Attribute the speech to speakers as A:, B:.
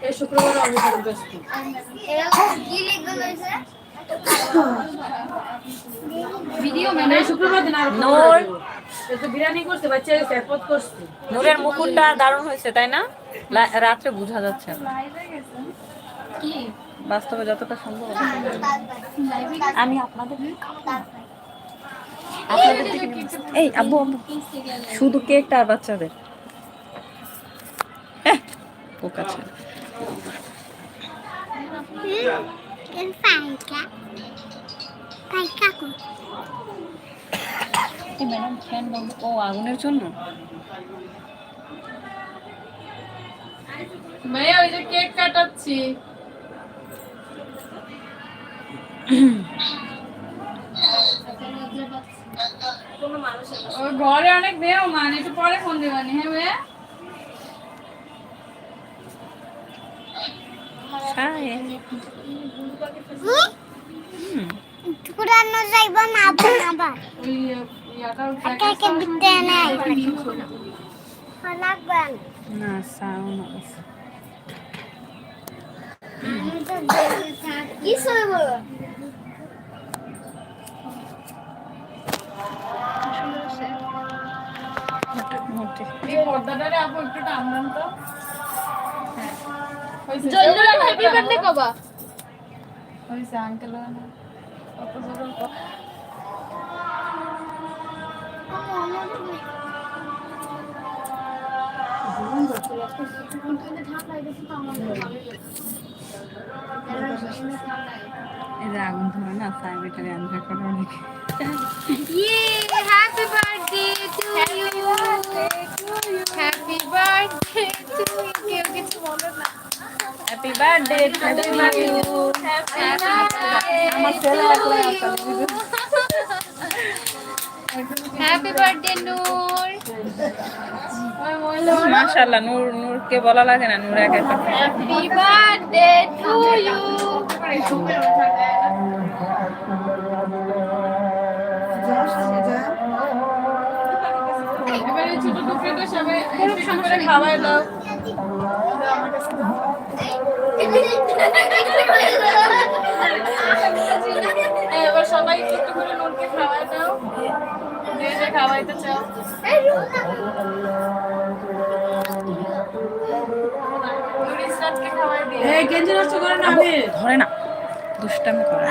A: এই শুক্রবার আমি ব্যস্ত
B: ভিডিও
A: মানে শুক্রবার দিন। আর
C: নূরের মুকুটটা দারুণ হয়েছে তাই না? রাত্রে বোঝা যাচ্ছে না। বাস্তবে যতটা সম্ভব। আমি আপনাদের আপনাদের এই আব্বু আব্বু শুধু কেকটা আর বাচ্চাদের। হ্যাঁ, পোকা ছেলে। এই ম্যাডাম ফ্যান বন্ধ ও আগুনের জন্য?
B: ভাইয়া ওই যে কেক কাটাচ্ছি। ঘরে অনেক দেও মানে একটু পরে ফোন দেবানি হ্যাঁ ভাইয়া
C: হায়।
D: পুরানো যাইব না আবার
B: ওই
D: লাগবেন
C: না সাউন্ড আছে
D: কি সইব
B: পর্দাটারে আপু একটু টানবেন তো। হ্যাঁ।
D: হ্যাপি বার্থডে কবা?
B: কত জোর
C: এই যে আগুন ধরে না সাইবেটারে আনবে করে অনেক।
B: ইয়ে happy birthday to you happy birthday to you কেউ কিছু বলো না।
C: হ্যাপি বার্থডে টু ইউ আমার ছেলে
B: হ্যাপি বার্থডে নূর
C: মাশাআল্লাহ নূর নূরকে বলা লাগে না নূর একা
B: হ্যাপি বার্থডে টু ইউ এবারে ছোট টুকরোটা সবাই একটু খাওয়াই দাও। খাওয়াইতে চাও
A: এই গেঞ্জি নষ্ট করে না আমি
C: ধরে না দুষ্টামি করে